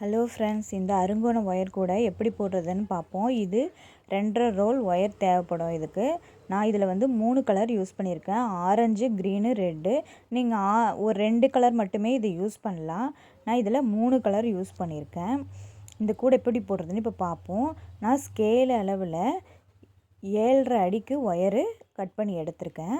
Hello friends இந்த Arungonam wire கூட எப்படி போடுறதுன்னு பார்ப்போம். இது ரெண்டரை ரோல் ஒயர் தேவைப்படும் இதுக்கு. நான் இதில் வந்து மூணு கலர் யூஸ் பண்ணியிருக்கேன். ஆரஞ்சு க்ரீனு ரெட்டு நீங்கள் ஆ ஒரு ரெண்டு கலர் மட்டுமே இது யூஸ் பண்ணலாம். நான் இதில் மூணு கலர் யூஸ் பண்ணியிருக்கேன். இந்த கூட எப்படி போடுறதுன்னு இப்போ பார்ப்போம். நான் ஸ்கேல் அளவில் ஏழரை அடிக்கு ஒயரு கட் பண்ணி எடுத்திருக்கேன்.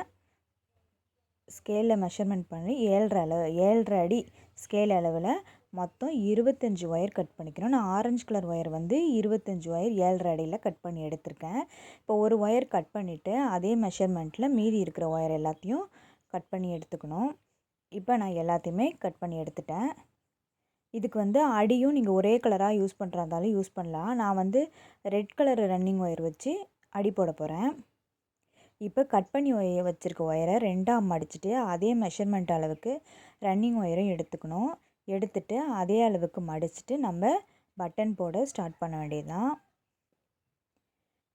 ஸ்கேலில் மெஷர்மெண்ட் பண்ணி ஏழரை அளவு ஏழரை அடி ஸ்கேல் அளவில் மொத்தம் இருபத்தஞ்சி ஒயர் கட் பண்ணிக்கிறோம். நான் ஆரஞ்சு கலர் ஒயர் வந்து இருபத்தஞ்சி ஒயர் ஏழரை அடியில் கட் பண்ணி எடுத்திருக்கேன். இப்போ ஒரு ஒயர் கட் பண்ணிவிட்டு அதே மெஷர்மெண்ட்டில் மீதி இருக்கிற ஒயர் எல்லாத்தையும் கட் பண்ணி எடுத்துக்கணும். இப்போ நான் எல்லாத்தையுமே கட் பண்ணி எடுத்துட்டேன். இதுக்கு வந்து அடியும் நீங்கள் ஒரே கலராக யூஸ் பண்ணுறதாலும் யூஸ் பண்ணலாம். நான் வந்து ரெட் கலர் ரன்னிங் ஒயர் வச்சு அடி போட போகிறேன் இப்போ கட் பண்ணி ஒய வச்சுருக்க ஒயரை ரெண்டாக மடிச்சுட்டு அதே மெஷர்மெண்ட் அளவுக்கு ரன்னிங் ஒயரும் எடுத்துக்கணும். எடுத்துட்டு அதே அளவுக்கு மடிச்சுட்டு நம்ம பட்டன் போட ஸ்டார்ட் பண்ண வேண்டியது தான்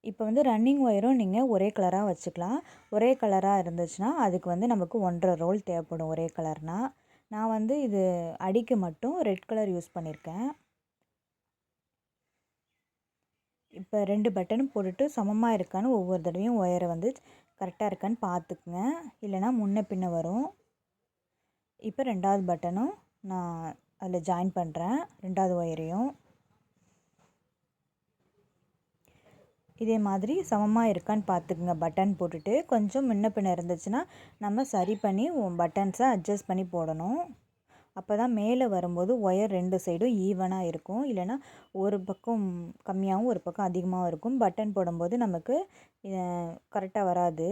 இப்போ வந்து ரன்னிங் ஒயரும் நீங்கள் ஒரே கலராக வச்சுக்கலாம். ஒரே கலராக இருந்துச்சுன்னா அதுக்கு வந்து நமக்கு ஒன்றரை ரோல் தேவைப்படும் ஒரே கலர்னால் நான் வந்து இது அடிக்கு மட்டும் ரெட் கலர் யூஸ் பண்ணியிருக்கேன் இப்போ ரெண்டு பட்டனும் போட்டுட்டு சமமாக இருக்கான்னு ஒவ்வொரு தடவையும் ஒயரை வந்து கரெக்டாக இருக்கான்னு பார்த்துக்குங்க. இல்லைனா முன்ன பின்ன வரும். இப்போ ரெண்டாவது பட்டனும் நான் அதில் ஜாயின் பண்ணுறேன் ரெண்டாவது ஒயரையும் இதே மாதிரி சமமாக இருக்கான்னு பார்த்துக்குங்க. பட்டன் போட்டுட்டு கொஞ்சம் முன்ன பின்ன இருந்துச்சுன்னா நம்ம சரி பண்ணி பட்டன்ஸை அட்ஜஸ்ட் பண்ணி போடணும். அப்போ தான் மேலே வரும்போது ஒயர் ரெண்டு சைடும் ஈவனாக இருக்கும். இல்லைனா ஒரு பக்கம் கம்மியாகவும் ஒரு பக்கம் அதிகமாகவும் இருக்கும். பட்டன் போடும்போது நமக்கு கரெக்டாக வராது.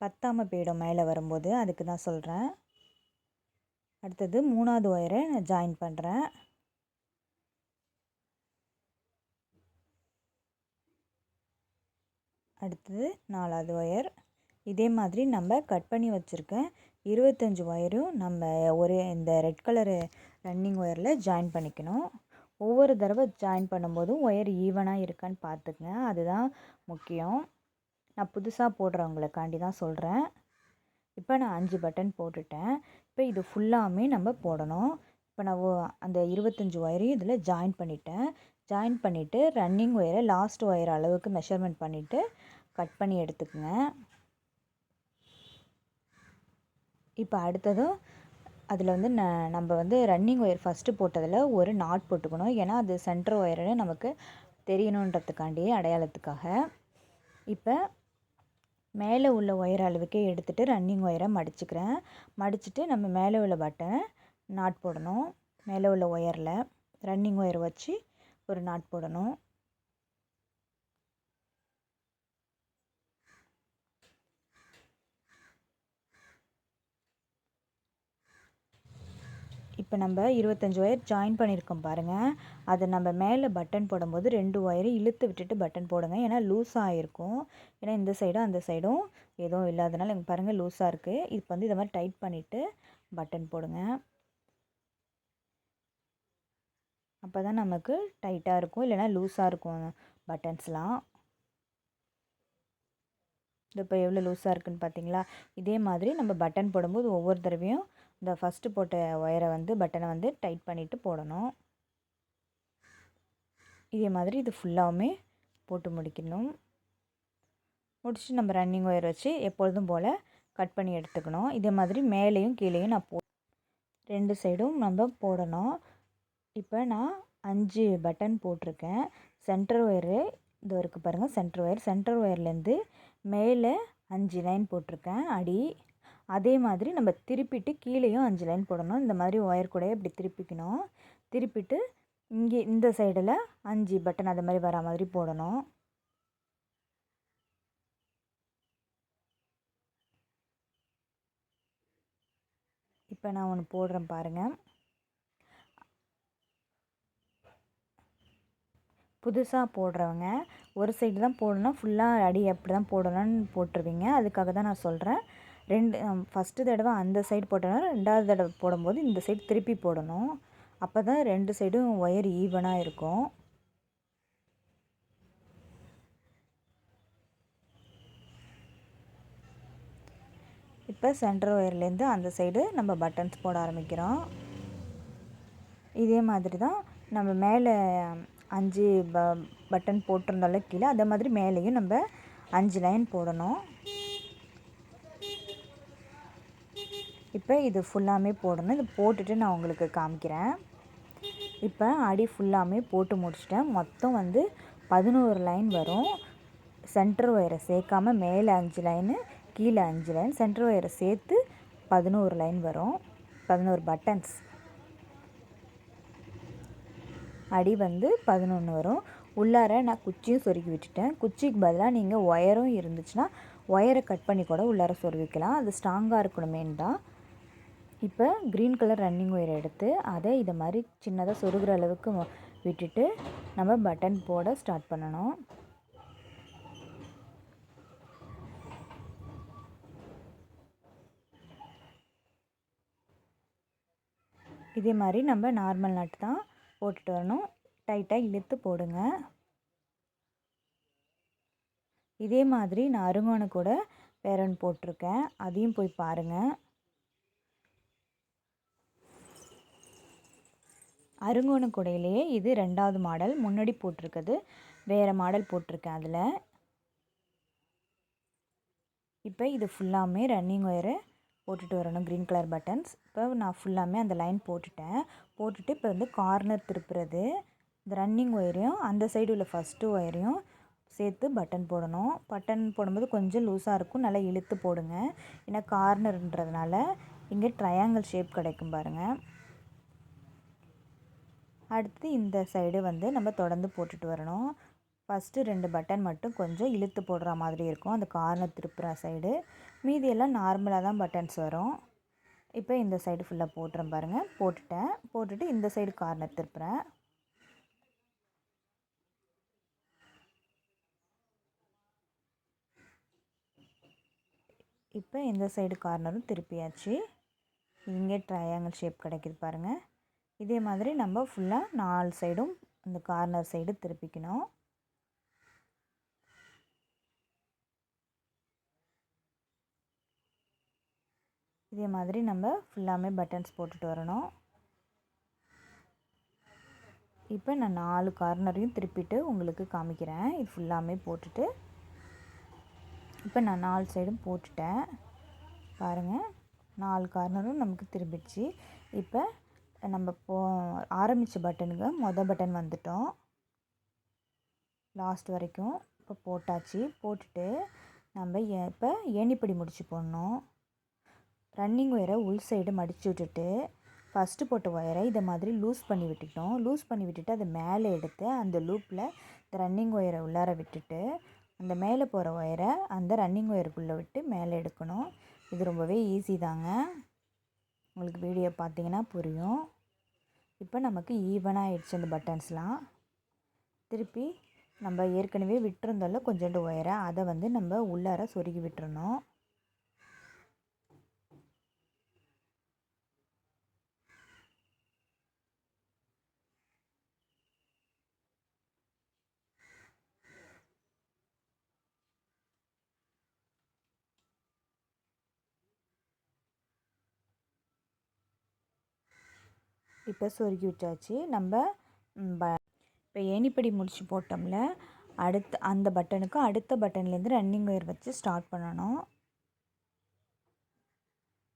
பத்தாமல் போயிடும் மேலே வரும்போது. அதுக்கு தான் சொல்கிறேன் அடுத்தது மூணாவது ஒயரை நான் ஜாயின் பண்ணுறேன் அடுத்தது நாலாவது ஒயர். இதே மாதிரி நம்ம கட் பண்ணி வச்சுருக்கேன் இருபத்தஞ்சி ஒயரும் நம்ம ஒரு இந்த ரெட் கலரு ரன்னிங் ஒயரில் ஜாயின் பண்ணிக்கணும். ஒவ்வொரு தடவை ஜாயின் பண்ணும்போதும் ஒயர் ஈவனாக இருக்கான்னு பார்த்துக்குங்க. அதுதான் முக்கியம். நான் புதுசாக போடுறவங்களுக்காண்டி தான் சொல்கிறேன் இப்போ நான் அஞ்சு பட்டன் போட்டுட்டேன். இப்போ இது ஃபுல்லாமே நம்ம போடணும். இப்போ நான் அந்த இருபத்தஞ்சி ஒயரையும் இதில் ஜாயின் பண்ணிட்டேன். ஜாயின் பண்ணிவிட்டு ரன்னிங் ஒயரை லாஸ்ட் ஒயர் அளவுக்கு மெஷர்மெண்ட் பண்ணிவிட்டு கட் பண்ணி எடுத்துக்கோங்க. இப்போ அடுத்ததும் அதில் வந்து ந நம்ம வந்து ரன்னிங் ஒயர் ஃபஸ்ட்டு போட்டதில் ஒரு நாட் போட்டுக்கணும். ஏன்னா அது சென்டர் ஒயர்னு நமக்கு தெரியணுன்றதுக்காண்டி அடையாளத்துக்காக. இப்போ மேலே உள்ள ஒயர் அளவுக்கே எடுத்துகிட்டு ரன்னிங் ஒயரை மடிச்சுக்கிறேன். மடிச்சுட்டு நம்ம மேலே உள்ள பட்டனை நாட் போடணும். மேலே உள்ள ஒயரில் ரன்னிங் ஒயர் வச்சு ஒரு நாட் போடணும். இப்போ நம்ம இருபத்தஞ்சி ஒயர் ஜாயின் பண்ணியிருக்கோம் பாருங்கள் அதை நம்ம மேலே பட்டன் போடும்போது ரெண்டு ஒயரை இழுத்து விட்டுட்டு பட்டன் போடுங்க. ஏன்னா லூஸாக இருக்கும். ஏன்னா இந்த சைடும் அந்த சைடும் எதுவும் இல்லாதனால எங்கள் பாருங்கள் லூஸாக இருக்குது இப்போ வந்து இதை மாதிரி டைட் பண்ணிவிட்டு பட்டன் போடுங்க. அப்போ தான் நமக்கு டைட்டாக இருக்கும். இல்லைனா லூஸாக இருக்கும் பட்டன்ஸ்லாம் இது இப்போ எவ்வளோ லூஸாக இருக்குதுன்னு பார்த்தீங்களா? இதே மாதிரி நம்ம பட்டன் போடும்போது ஒவ்வொரு தடவையும் இந்த ஃபஸ்ட்டு போட்ட ஒயரை வந்து பட்டனை வந்து டைட் பண்ணிவிட்டு போடணும். இதே மாதிரி இது ஃபுல்லாகவுமே போட்டு முடிக்கணும். முடிச்சு நம்ம ரன்னிங் ஒயர் வச்சு எப்பொழுதும் போல் கட் பண்ணி எடுத்துக்கணும். இதே மாதிரி மேலேயும் கீழேயும் நான் போ ரெண்டு சைடும் நம்ம போடணும். இப்போ நான் அஞ்சு பட்டன் போட்டிருக்கேன். சென்டர் ஒயரு இது இருக்குது பாருங்கள் சென்டர் ஒயர் சென்டர் ஒயர்லேருந்து மேலே அஞ்சு லைன் போட்டிருக்கேன். அடி அதே மாதிரி நம்ம திருப்பிட்டு கீழேயும் அஞ்சு லைன் போடணும். இந்த மாதிரி ஒயர் கூட இப்படி திருப்பிக்கணும். திருப்பிட்டு இங்கே இந்த சைடில் அஞ்சு பட்டன் அது மாதிரி வர மாதிரி போடணும். இப்போ நான் ஒன்று போடுறேன் பாருங்கள் புதுசாக போடுறவங்க ஒரு சைடு தான் போடணும். ஃபுல்லாக அடி அப்படி தான் போடணும்னு போட்டுருவீங்க. அதுக்காக தான் நான் சொல்கிறேன் ரெண்டு ஃபஸ்ட்டு தடவை அந்த சைடு போட்டோன்னா ரெண்டாவது தடவை போடும்போது இந்த சைடு திருப்பி போடணும். அப்போ தான் ரெண்டு சைடும் ஒயர் ஈவனாக இருக்கும். இப்போ சென்டர் ஒயர்லேருந்து அந்த சைடு நம்ம பட்டன்ஸ் போட ஆரம்பிக்கிறோம். இதே மாதிரி தான் நம்ம மேலே அஞ்சு ப பட்டன் போட்டிருந்தாலும் கீழே அதே மாதிரி மேலேயும் நம்ம அஞ்சு லைன் போடணும். இப்போ இது ஃபுல்லாமே போடணும். இது போட்டுட்டு நான் உங்களுக்கு காமிக்கிறேன். இப்போ அடி ஃபுல்லாமே போட்டு முடிச்சிட்டேன். மொத்தம் வந்து பதினோரு லைன் வரும். சென்டர் ஒயரை சேர்க்காம மேலே அஞ்சு லைனு கீழே அஞ்சு லைன் சென்டர் ஒயரை சேர்த்து பதினோரு லைன் வரும். பதினோரு பட்டன்ஸ் அடி வந்து பதினொன்று வரும். உள்ளார நான் குச்சியும் சொருகி விட்டுட்டேன். குச்சிக்கு பதிலாக நீங்கள் ஒயரும் இருந்துச்சுன்னா ஒயரை கட் பண்ணி கூட உள்ளார சொருவிக்கலாம் அது ஸ்ட்ராங்காக இருக்கணுமேன்னு தான். இப்போ க்ரீன் கலர் ரன்னிங் ஒயர் எடுத்து அதை இதை மாதிரி சின்னதாக சொருகிற அளவுக்கு விட்டுட்டு நம்ம பட்டன் போட ஸ்டார்ட் பண்ணணும். இதே மாதிரி நம்ம நார்மல் நட்டு தான் போட்டுட்டு வரணும். டைட்டாக இழுத்து போடுங்க. இதே மாதிரி நான் அருங்கோணை கூட பேரன் போட்டிருக்கேன். அதையும் போய் பாருங்கள் அருங்கோண குடையிலேயே இது ரெண்டாவது மாடல். முன்னாடி போட்டிருக்குது. வேறு மாடல் போட்டிருக்கேன் அதில். இப்போ இது ஃபுல்லாமே ரன்னிங் ஒயரு போட்டுட்டு வரணும். க்ரீன் கலர் பட்டன்ஸ் இப்போ நான் ஃபுல்லாமே அந்த லைன் போட்டுட்டேன். போட்டுட்டு இப்போ வந்து கார்னர் திருப்புறது. இந்த ரன்னிங் ஒயரையும் அந்த சைடு உள்ள ஃபஸ்ட்டு ஒயரையும் சேர்த்து பட்டன் போடணும். பட்டன் போடும்போது கொஞ்சம் லூஸாக இருக்கும். நல்லா இழுத்து போடுங்க. ஏன்னா கார்னர்ன்றதுனால இங்கே ட்ரையாங்கிள் ஷேப் கிடைக்கும் பாருங்கள் அடுத்து இந்த சைடு வந்து நம்ம தொடர்ந்து போட்டுட்டு வரணும். ஃபஸ்ட்டு ரெண்டு பட்டன் மட்டும் கொஞ்சம் இழுத்து போடுற மாதிரி இருக்கும். அந்த கார்னர் திருப்புற சைடு மீதியெல்லாம் நார்மலாக தான் பட்டன்ஸ் வரும். இப்போ இந்த சைடு ஃபுல்லாக போட்டுறேன் பாருங்கள் போட்டுட்டேன். போட்டுட்டு இந்த சைடு கார்னர் திருப்புறேன். இப்போ இந்த சைடு கார்னரும் திருப்பியாச்சு. இங்கே ட்ரையாங்கிள் ஷேப் கிடைக்கிது பாருங்கள் இதே மாதிரி நம்ம ஃபுல்லாக நாலு சைடும் அந்த கார்னர் சைடு திருப்பிக்கணும். இதே மாதிரி நம்ம ஃபுல்லாமே பட்டன்ஸ் போட்டுட்டு வரணும். இப்போ நான் நாலு கார்னரையும் திருப்பிட்டு உங்களுக்கு காமிக்கிறேன். இது ஃபுல்லாமே போட்டுட்டு. இப்போ நான் நாலு சைடும் போட்டுட்டேன். பாருங்கள் நாலு கார்னரும் நமக்கு திரும்பிடுச்சு. இப்போ நம்ம போ ஆரம்பித்த பட்டனுக்கு மொதல் பட்டன் வந்துட்டோம். லாஸ்ட் வரைக்கும் இப்போ போட்டாச்சு. போட்டுட்டு நம்ம இப்போ ஏணிப்படி முடிச்சு போடணும். ரன்னிங் ஒயரை உள் சைடு மடித்து விட்டுட்டு ஃபஸ்ட்டு போட்ட ஒயரை இதை மாதிரி லூஸ் பண்ணி விட்டுட்டோம். லூஸ் பண்ணி விட்டுட்டு அதை மேலே எடுத்து அந்த லூப்பில் இந்த ரன்னிங் ஒயரை உள்ளார விட்டுட்டு அந்த மேலே போகிற ஒயரை அந்த ரன்னிங் ஒயருக்குள்ளே விட்டு மேலே எடுக்கணும். இது ரொம்பவே ஈஸி தாங்க. உங்களுக்கு வீடியோ பார்த்தீங்கன்னா புரியும். இப்போ நமக்கு ஈவன் ஆயிடுச்சு அந்த பட்டன்ஸ்லாம் திருப்பி நம்ம ஏற்கனவே விட்டுருந்தோம்ல கொஞ்சோண்டு ஒயரை அதை வந்து நம்ம உள்ளார சொருகி விட்டுறணும். இப்போ சொருகி விட்டாச்சு. நம்ம ப இப்போ ஏணிப்படி முடிச்சு போட்டோம்ல அடுத்த அந்த பட்டனுக்கும் அடுத்த பட்டன்லேருந்து ரன்னிங் ஒயர் வச்சு ஸ்டார்ட் பண்ணணும்.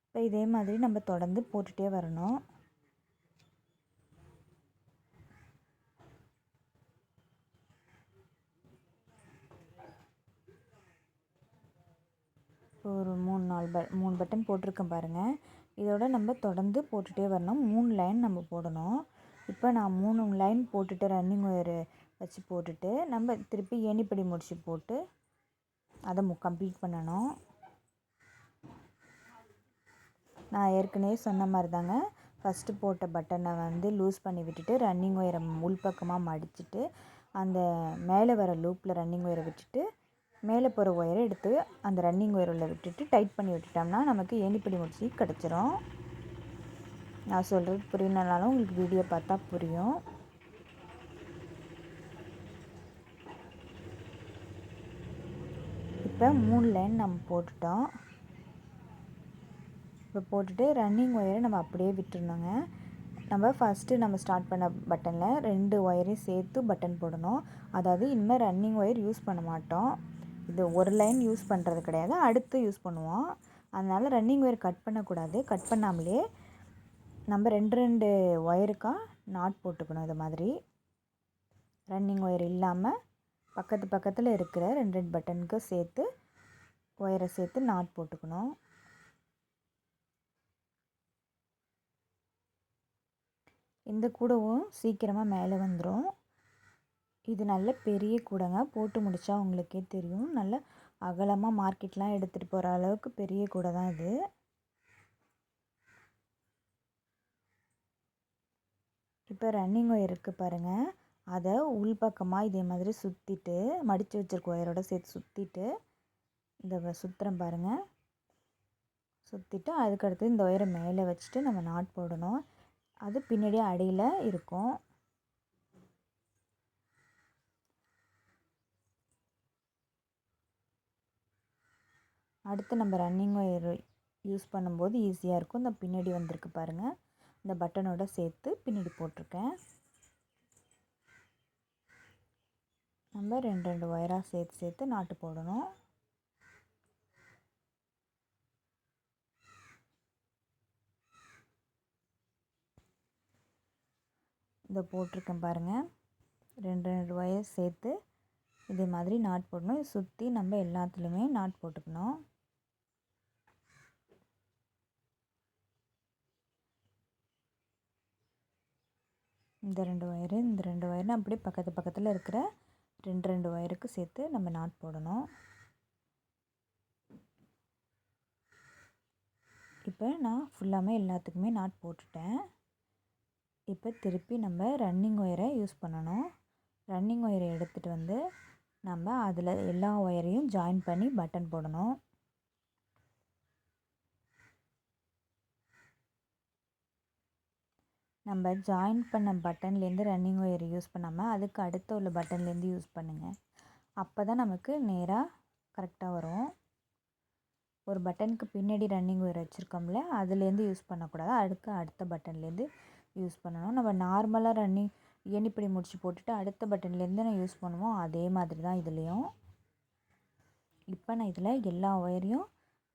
இப்போ இதே மாதிரி நம்ம தொடர்ந்து போட்டுகிட்டே வரணும். ஒரு மூணு நாலு ப மூணு பட்டன் போட்டிருக்கேன் பாருங்கள் இதோட நம்ம தொடர்ந்து போட்டுகிட்டே வரணும் மூணு லைன் நம்ம போடணும். இப்போ நான் மூணு லைன் போட்டுட்டு ரன்னிங் ஒயரு வச்சு போட்டுட்டு நம்ம திருப்பி ஏணிப்படி முடிச்சு போட்டு அதை மு கம்ப்ளீட் பண்ணணும். நான் ஏற்கனவே சொன்ன மாதிரி தாங்க ஃபஸ்ட்டு போட்ட பட்டனை வந்து லூஸ் பண்ணி விட்டுட்டு ரன்னிங் ஒயரை உள்பக்கமாக மடிச்சுட்டு அந்த மேலே வர லூப்பில் ரன்னிங் ஒயரை விட்டுட்டு மேலே போகிற ஒயரை எடுத்து அந்த ரன்னிங் ஒயர் உள்ள விட்டுட்டு டைட் பண்ணி விட்டுட்டோம்னா நமக்கு ஏணிப்படி முடிச்சு கிடச்சிரும். நான் சொல்கிறது புரியலனாலும் உங்களுக்கு வீடியோ பார்த்தா புரியும். இப்போ மூணு லைன் நம்ம போட்டுட்டோம். இப்போ போட்டுட்டு ரன்னிங் ஒயரை நம்ம அப்படியே விட்டுருந்தோங்க நம்ம ஃபஸ்ட்டு நம்ம ஸ்டார்ட் பண்ண பட்டனில் ரெண்டு ஒயரையும் சேர்த்து பட்டன் போடணும். அதாவது இனிமேல் ரன்னிங் ஒயர் யூஸ் பண்ண மாட்டோம். இது ஒரு லைன் யூஸ் பண்ணுறது கிடையாது. அடுத்து யூஸ் பண்ணுவோம். அதனால் ரன்னிங் ஒயர் கட் பண்ணக்கூடாது. கட் பண்ணாமலே நம்ம ரெண்டு ரெண்டு ஒயருக்காக நாட் போட்டுக்கணும் இது மாதிரி. ரன்னிங் ஒயர் இல்லாமல் பக்கத்து பக்கத்தில் இருக்கிற ரெண்டு ரெண்டு பட்டனுக்கு சேர்த்து ஒயரை சேர்த்து நாட் போட்டுக்கணும். இந்த கூடவும் சீக்கிரமாக மேலே வந்துடும் இது நல்ல பெரிய கூடைங்க. போட்டு முடித்தா உங்களுக்கே தெரியும். நல்ல அகலமாக மார்க்கெட்லாம் எடுத்துகிட்டு போகிற அளவுக்கு பெரிய கூடை தான் இது. இப்போ ரன்னிங் ஒயர் இருக்குது பாருங்கள் அதை உள்பக்கமாக இதே மாதிரி சுற்றிட்டு மடித்து வச்சுருக்க ஒயரோட சேர்த்து சுற்றிட்டு இந்த சுற்றுறேன் பாருங்கள் சுற்றிட்டு அதுக்கடுத்து இந்த ஒயரை மேலே வச்சுட்டு நம்ம நாட் போடணும். அது பின்னாடி அடியில் இருக்கும். அடுத்து நம்ம ரன்னிங் ஒயர் யூஸ் பண்ணும்போது ஈஸியாக இருக்கும். இந்த பின்னாடி வந்திருக்கு பாருங்கள் இந்த பட்டனோட சேர்த்து பின்னாடி போட்டிருக்கேன். நம்ம ரெண்டு ரெண்டு ஒயராக சேர்த்து சேர்த்து நாட்டு போடணும். இதை போட்டிருக்கேன் பாருங்கள் ரெண்டு ரெண்டு ஒயர் சேர்த்து இதே மாதிரி நாட் போடணும். சுற்றி நம்ம எல்லாத்துலேயுமே நாட் போட்டுக்கணும். இந்த ரெண்டு ஒயரு இந்த ரெண்டு ஒயர்னு அப்படியே பக்கத்து பக்கத்தில் இருக்கிற ரெண்டு ரெண்டு ஒயருக்கு சேர்த்து நம்ம நாட் போடணும். இப்போ நான் ஃபுல்லாமே எல்லாத்துக்குமே நாட் போட்டுட்டேன். இப்போ திருப்பி நம்ம ரன்னிங் ஒயரை யூஸ் பண்ணணும். ரன்னிங் ஒயரை எடுத்துகிட்டு வந்து நம்ம அதில் எல்லா ஒயரையும் ஜாயின் பண்ணி பட்டன் போடணும். நம்ம ஜாயின் பண்ண பட்டன்லேருந்து ரன்னிங் ஒயர் யூஸ் பண்ணாமல் அதுக்கு அடுத்த உள்ள பட்டன்லேருந்து யூஸ் பண்ணுங்கள் அப்போ தான் நமக்கு நேராக கரெக்டாக வரும். ஒரு பட்டனுக்கு பின்னாடி ரன்னிங் ஒயர் வச்சுருக்கோம்ல அதுலேருந்து யூஸ் பண்ணக்கூடாது. அடுக்க அடுத்த பட்டன்லேருந்து யூஸ் பண்ணணும். நம்ம நார்மலாக ரன்னிங் ஏணிப்படி முடிச்சு போட்டுட்டு அடுத்த பட்டன்லேருந்து நான் யூஸ் பண்ணுவோம் அதே மாதிரி தான் இதுலேயும். இப்போ நான் இதில் எல்லா ஒயரையும்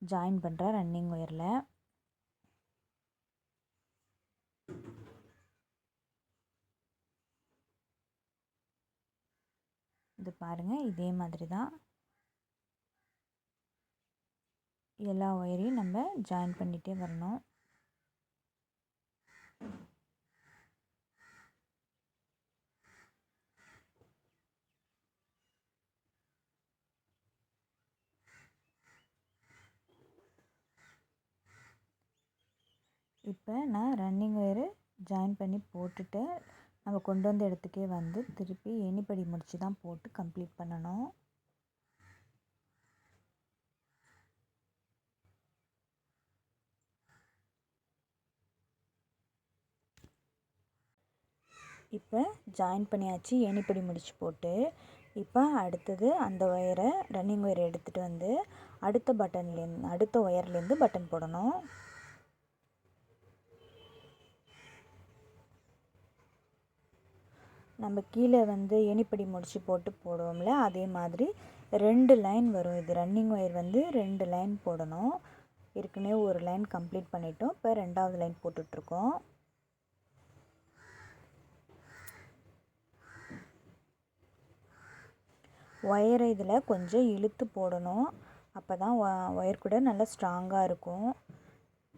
ஜாயின் பண்ணுறேன் ரன்னிங் ஒயரில் இது பாருங்கள் இதே மாதிரி தான் எல்லா ஒயரையும் நம்ம ஜாயின் பண்ணிகிட்டே வரணும். இப்போ நான் ரன்னிங் ஒயரு ஜாயின் பண்ணி போட்டுட்டு நம்ம கொண்டு வந்த இடத்துக்கே வந்து திருப்பி ஏணிப்படி முடித்து தான் போட்டு கம்ப்ளீட் பண்ணணும். இப்போ ஜாயின் பண்ணியாச்சு ஏணிப்படி முடிச்சு போட்டு. இப்போ அடுத்தது அந்த ஒயரை ரன்னிங் ஒயரை எடுத்துகிட்டு வந்து அடுத்த பட்டன்லேருந்து அடுத்த ஒயர்லேருந்து பட்டன் போடணும். நம்ம கீழே வந்து எணிப்படி முடிச்சு போட்டு போடுவோம்ல அதே மாதிரி ரெண்டு லைன் வரும். இது ரன்னிங் ஒயர் வந்து ரெண்டு லைன் போடணும். ஏற்கனவே ஒரு லைன் கம்ப்ளீட் பண்ணிட்டோம். இப்போ ரெண்டாவது லைன் போட்டுட்ருக்கோம். ஒயரை இதில் கொஞ்சம் இழுத்து போடணும். அப்போ தான் ஒயர் கூட நல்லா ஸ்ட்ராங்காக இருக்கும்.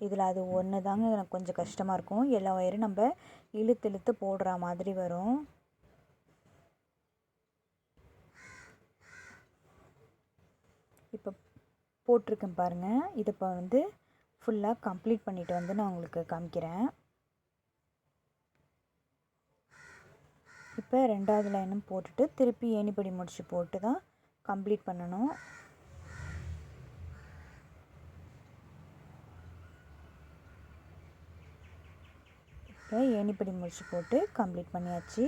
இதில் அது ஒன்று தாங்க எனக்கு கொஞ்சம் கஷ்டமாக இருக்கும். எல்லா ஒயரும் நம்ம இழுத்து இழுத்து போடுற மாதிரி வரும். இப்போ போட்டிருக்கேன் பாருங்கள் இதை இப்போ வந்து ஃபுல்லாக கம்ப்ளீட் பண்ணிவிட்டு வந்து நான் உங்களுக்கு காமிக்கிறேன். இப்போ ரெண்டாவது லைனும் போட்டுட்டு திருப்பி ஏணிப்படி முடிச்சு போட்டு தான் கம்ப்ளீட் பண்ணணும். இப்போ ஏணிப்படி முடிச்சு போட்டு கம்ப்ளீட் பண்ணியாச்சு.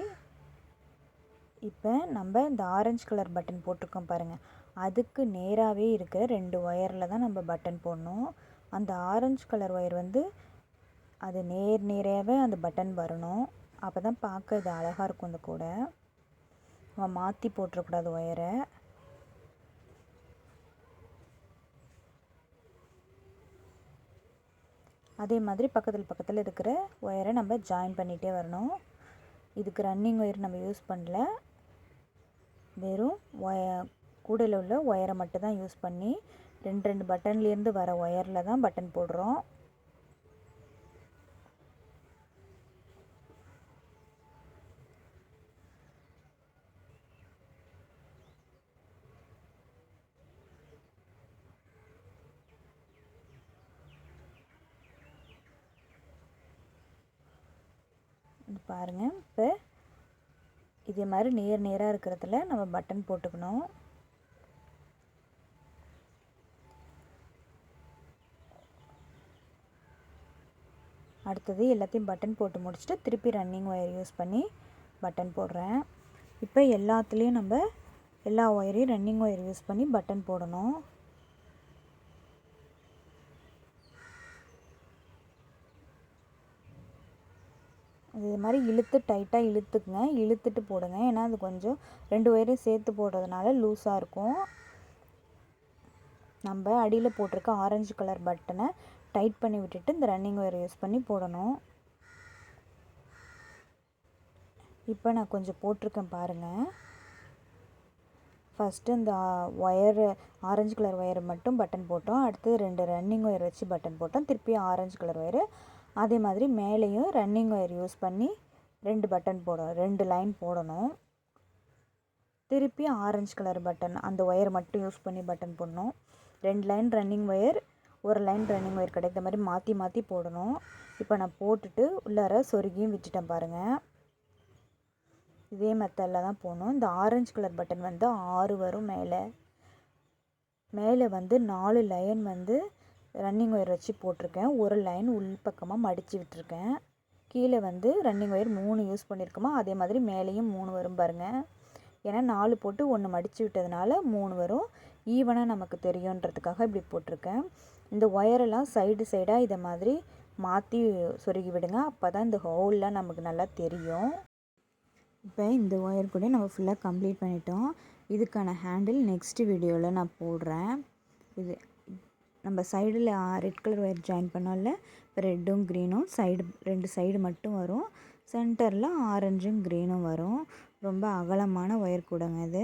இப்போ நம்ம இந்த ஆரஞ்சு கலர் பட்டன் போட்டிருக்கோம் பாருங்கள் அதுக்கு நேராகவே இருக்கிற ரெண்டு ஒயரில் தான் நம்ம பட்டன் போடணும். அந்த ஆரஞ்சு கலர் ஒயர் வந்து அது நேர் நேராகவே அந்த பட்டன் வரணும். அப்போ தான் பார்க்க இது அழகாக இருக்கும் இந்த கூடை. நம்ம மாற்றி போட்டுறக்கூடாது ஒயரை. அதே மாதிரி பக்கத்தில் பக்கத்தில் இருக்கிற ஒயரை நம்ம ஜாயின் பண்ணிகிட்டே வரணும். இதுக்கு ரன்னிங் ஒயர் நம்ம யூஸ் பண்ணல. வெறும் ஒய கூடையில் உள்ள ஒயரை மட்டும் தான் யூஸ் பண்ணி ரெண்டு ரெண்டு பட்டன்லேருந்து வர ஒயரில் தான் பட்டன் போடுறோம். பாருங்கள் இப்போ இதே மாதிரி நேர் நேராக இருக்கிறதுல நம்ம பட்டன் போட்டுக்கணும். அடுத்தது எல்லாத்தையும் பட்டன் போட்டு முடிச்சுட்டு திருப்பி ரன்னிங் ஒயர் யூஸ் பண்ணி பட்டன் போடுறேன். இப்போ எல்லாத்துலேயும் நம்ம எல்லா ஒயரையும் ரன்னிங் ஒயர் யூஸ் பண்ணி பட்டன் போடணும். இது மாதிரி இழுத்து டைட்டாக இழுத்துக்குங்க. இழுத்துட்டு போடுங்க. ஏன்னா அது கொஞ்சம் ரெண்டு ஒயரையும் சேர்த்து போடுறதுனால லூஸாக இருக்கும். நம்ம அடியில் போட்டிருக்க ஆரஞ்சு கலர் பட்டனை டைட் பண்ணி விட்டுட்டு இந்த ரன்னிங் ஒயர் யூஸ் பண்ணி போடணும். இப்போ நான் கொஞ்சம் போட்டிருக்கேன் பாருங்கள் ஃபஸ்ட்டு இந்த ஒயரு ஆரஞ்சு கலர் ஒயரை மட்டும் பட்டன் போட்டோம். அடுத்து ரெண்டு ரன்னிங் ஒயர் வச்சு பட்டன் போட்டோம். திருப்பி ஆரஞ்சு கலர் ஒயரு அதே மாதிரி மேலேயும் ரன்னிங் ஒயர் யூஸ் பண்ணி ரெண்டு பட்டன் போடணும் ரெண்டு லைன் போடணும். திருப்பி ஆரஞ்சு கலர் பட்டன் அந்த ஒயர் மட்டும் யூஸ் பண்ணி பட்டன் போடணும். ரெண்டு லைன் ரன்னிங் ஒயர் ஒரு லைன் ரன்னிங் ஒயர் கிடைத்த மாதிரி மாற்றி மாற்றி போடணும். இப்போ நான் போட்டுட்டு உள்ளார சொருகியும் விட்டுட்டேன் பாருங்கள் இதே மெத்தடில் தான் போகணும். இந்த ஆரஞ்சு கலர் பட்டன் வந்து ஆறு வரும் மேலே. மேலே வந்து நாலு லைன் வந்து ரன்னிங் ஒயர் வச்சு போட்டிருக்கேன். ஒரு லைன் உள் பக்கமாக மடித்து விட்டுருக்கேன். கீழே வந்து ரன்னிங் ஒயர் மூணு யூஸ் பண்ணியிருக்கோமா அதே மாதிரி மேலேயும் மூணு வரும் பாருங்கள் ஏன்னா நாலு போட்டு ஒன்று மடித்து விட்டதுனால மூணு வரும். ஈவனாக நமக்கு தெரியுன்றதுக்காக இப்படி போட்டிருக்கேன். இந்த ஒயரெல்லாம் சைடு சைடாக இதை மாதிரி மாற்றி சொருகி விடுங்க. அப்போ தான் இந்த ஹோல்லாம் நமக்கு நல்லா தெரியும். இப்போ இந்த ஒயர் கூட நம்ம ஃபுல்லாக கம்ப்ளீட் பண்ணிட்டோம். இதுக்கான ஹேண்டில் நெக்ஸ்ட் வீடியோவில் நான் போடுறேன். இது நம்ம சைடில் ரெட் கலர் ஒயர் ஜாயின் பண்ணோம்ல இப்போ ரெட்டும் க்ரீனும் சைடு ரெண்டு சைடு மட்டும் வரும். சென்டரில் ஆரஞ்சும் க்ரீனும் வரும். ரொம்ப அகலமான ஒயர் கூடங்க இது.